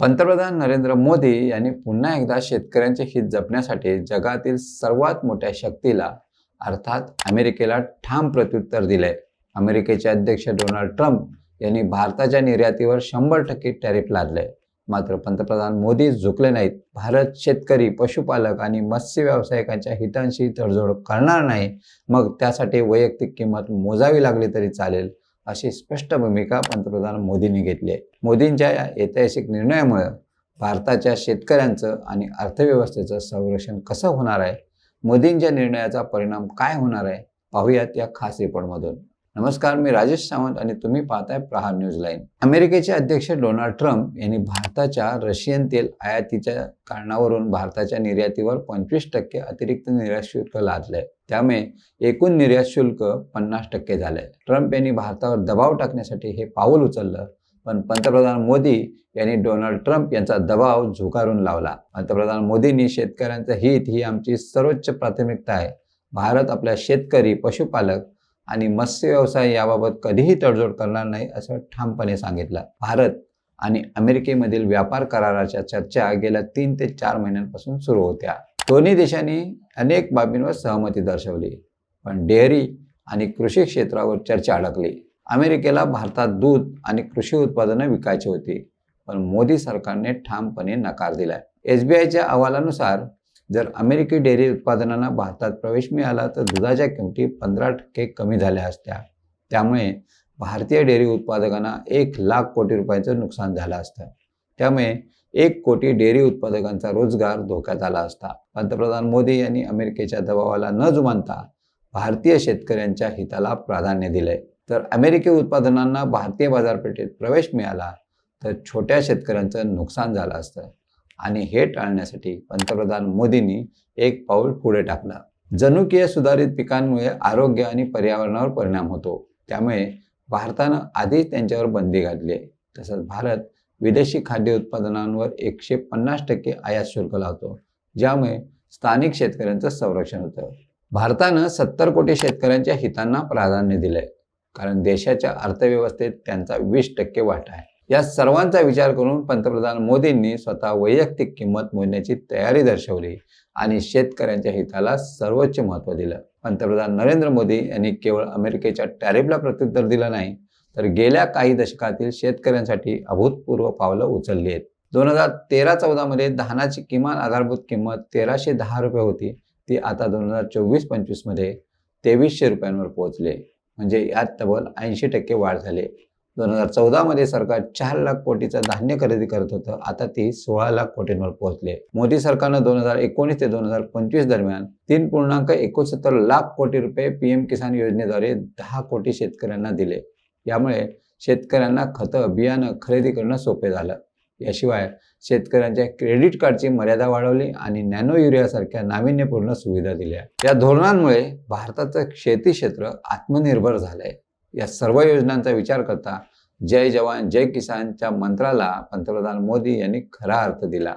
पंतप्रधान नरेंद्र मोदी यांनी पुन्हा एकदा शेतकऱ्यांचे हित जपण्यासाठी जगातील सर्वात मोठ्या शक्तीला अर्थात अमेरिकेला ठाम प्रत्युत्तर दिले अमेरिकेचे अध्यक्ष डोनाल्ड ट्रम्प यांनी भारताच्या निर्यातीवर शंभर टक्के टॅरिफ लादले मात्र पंतप्रधान मोदी झुकले नाहीत. भारत शेतकरी पशुपालक आणि मत्स्य व्यावसायिकांच्या हितांशी तडजोड करणार नाही. मग त्यासाठी वैयक्तिक किंमत मोजावी लागली तरी चालेल. अशी स्पष्ट भूमिका पंतप्रधान मोदींनी घेतली आहे. मोदींच्या या ऐतिहासिक निर्णयामुळे भारताच्या शेतकऱ्यांचं आणि अर्थव्यवस्थेचं संरक्षण कसं होणार आहे? मोदींच्या निर्णयाचा परिणाम काय होणार आहे? पाहूयात या खास रिपोर्टमधून नमस्कार मी राजेश सावंत आणि तुम्ही पाहताय प्रहार न्यूज लाईन. अमेरिकेचे अध्यक्ष डोनाल्ड ट्रम्प यांनी भारताच्या रशियन तेल आयातीच्या कारणावरून भारताच्या निर्यातीवर पंचवीस टक्के अतिरिक्त निर्यात शुल्क लादलंय. त्यामुळे एकूण निर्यात शुल्क पन्नास टक्के झालंय. ट्रम्प यांनी भारतावर दबाव टाकण्यासाठी हे पाऊल उचललं पण पंतप्रधान मोदी यांनी डोनाल्ड ट्रम्प यांचा दबाव झुगारून लावला. पंतप्रधान मोदींनी शेतकऱ्यांचं हित ही आमची सर्वोच्च प्राथमिकता आहे. भारत आपल्या शेतकरी पशुपालक आणि मत्स्य व्यवसाय याबाबत कधीही तडजोड करणार नाही असं ठामपणे सांगितलं. भारत आणि अमेरिकेमधील व्यापार कराराच्या चर्चा गेल्या तीन ते चार महिन्यांपासून सुरू होत्या. दोन्ही देशांनी अनेक बाबींवर सहमती दर्शवली पण डेअरी आणि कृषी क्षेत्रावर चर्चा अडकली. अमेरिकेला भारतात दूध आणि कृषी उत्पादनं विकायची होती पण मोदी सरकारने ठामपणे नकार दिला एस बी आयच्या अहवालानुसार जर अमेरिकी डेअरी उत्पादनांना भारतात प्रवेश मिळाला तर दुधाच्या किमती पंधरा टक्के कमी झाल्या असत्या. त्यामुळे भारतीय डेअरी उत्पादकांना एक लाख कोटी रुपयांचं नुकसान झालं असतं. त्यामुळे एक कोटी डेअरी उत्पादकांचा रोजगार धोक्यात आला असता. पंतप्रधान मोदी यांनी अमेरिकेच्या दबावाला न जुमानता भारतीय शेतकऱ्यांच्या हिताला प्राधान्य दिलंय तर अमेरिकी उत्पादनांना भारतीय बाजारपेठेत प्रवेश मिळाला तर छोट्या शेतकऱ्यांचं नुकसान झालं असतं. आणि हे टाळण्यासाठी पंतप्रधान मोदींनी एक पाऊल पुढे टाकलं. जनुकीय सुधारित पिकांमुळे आरोग्य आणि पर्यावरणावर परिणाम होतो. त्यामुळे भारतानं आधीच त्यांच्यावर बंदी घातली आहे. तसंच भारत विदेशी खाद्य उत्पादनांवर एकशे पन्नास टक्के आयात शुल्क लावतो. ज्यामुळे स्थानिक शेतकऱ्यांचं संरक्षण होतं. भारतानं सत्तर कोटी शेतकऱ्यांच्या हितांना प्राधान्य दिलंय. कारण देशाच्या अर्थव्यवस्थेत त्यांचा वीस टक्के वाटा आहे. या सर्वांचा विचार करून पंतप्रधान मोदींनी स्वतः वैयक्तिक किंमत मोजण्याची तयारी दर्शवली आणि शेतकऱ्यांच्या हिताला सर्वोच्च महत्त्व दिलं. पंतप्रधान नरेंद्र मोदी यांनी केवळ अमेरिकेच्या टॅरिफला प्रत्युत्तर दिलं नाही तर गेल्या काही दशकातील शेतकऱ्यांसाठी अभूतपूर्व पावलं उचलली आहेत. दोन हजार तेरा चौदामध्ये धानाची किमान आधारभूत किंमत तेराशे दहा रुपये होती. ती आता दोन हजार चोवीस पंचवीसमध्ये तेवीसशे रुपयांवर पोहोचले म्हणजे यात तब्बल ऐंशी टक्के वाढ झाली दोन हजार चौदामध्ये सरकार चार लाख कोटीचं धान्य खरेदी करत होतं. आता ती सोळा लाख कोटींवर पोहोचले मोदी सरकारनं दोन हजार एकोणीस ते दोन हजार पंचवीस दरम्यान तीन पूर्णांक एकोणसत्तर लाख कोटी रुपये पीएम किसान योजनेद्वारे दहा कोटी शेतकऱ्यांना दिले. यामुळे शेतकऱ्यांना खतं बियाणं खरेदी करणं सोपे झालं. याशिवाय शेतकऱ्यांच्या क्रेडिट कार्डची मर्यादा वाढवली आणि नॅनो युरियासारख्या नाविन्यपूर्ण सुविधा दिल्या. या धोरणांमुळे भारताचं शेती क्षेत्र आत्मनिर्भर झालंय. या सर्व योजनांचा विचार करता जय जवान जय किसानच्या मंत्राला पंतप्रधान मोदी यांनी खरा अर्थ दिला.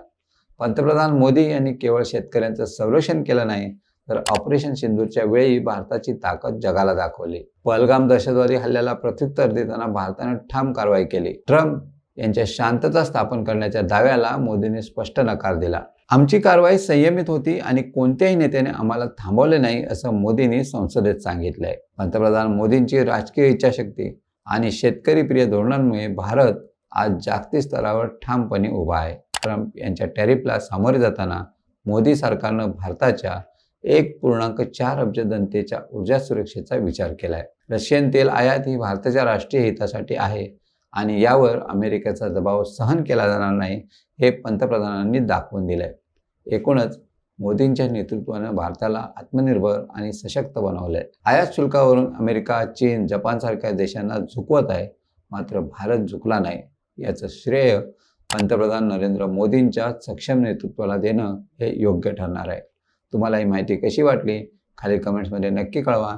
पंतप्रधान मोदी यांनी केवळ शेतकऱ्यांचं संरक्षण केलं नाही तर ऑपरेशन सिंधूरच्या वेळी भारताची ताकद जगाला दाखवली. पहलगाम दहशतवादी हल्ल्याला प्रत्युत्तर देताना भारताने ठाम कारवाई केली. ट्रम्प यांच्या शांतता स्थापन करण्याच्या दाव्याला मोदींनी स्पष्ट नकार दिला. आमची कारवाई संयमित होती आणि कोणत्याही नेत्याने आम्हाला थांबवले नाही असं मोदींनी संसदेत सांगितलंय. पंतप्रधान मोदींची राजकीय इच्छाशक्ती आणि शेतकरी प्रिय धोरणांमुळे भारत आज जागतिक स्तरावर ठामपणे उभा आहे. ट्रम्प यांच्या टॅरिफला सामोरे जाताना मोदी सरकारनं भारताच्या एक पूर्णांक चार अब्ज जनतेच्या ऊर्जा सुरक्षेचा विचार केलाय. रशियन तेल आयात ही भारताच्या राष्ट्रीय हितासाठी आहे. आणि यावर अमेरिकेचा दबाव सहन केला जाणार नाही हे पंतप्रधानांनी दाखवून दिलंय. एकूणच मोदींच्या नेतृत्वानं भारताला आत्मनिर्भर आणि सशक्त बनवलंय. आयात शुल्कावरून अमेरिका चीन जपानसारख्या देशांना झुकवत आहे मात्र भारत झुकला नाही. याचं श्रेय पंतप्रधान नरेंद्र मोदींच्या सक्षम नेतृत्वाला देणं हे योग्य ठरणार आहे. तुम्हाला ही माहिती कशी वाटली? खाली कमेंट्समध्ये नक्की कळवा.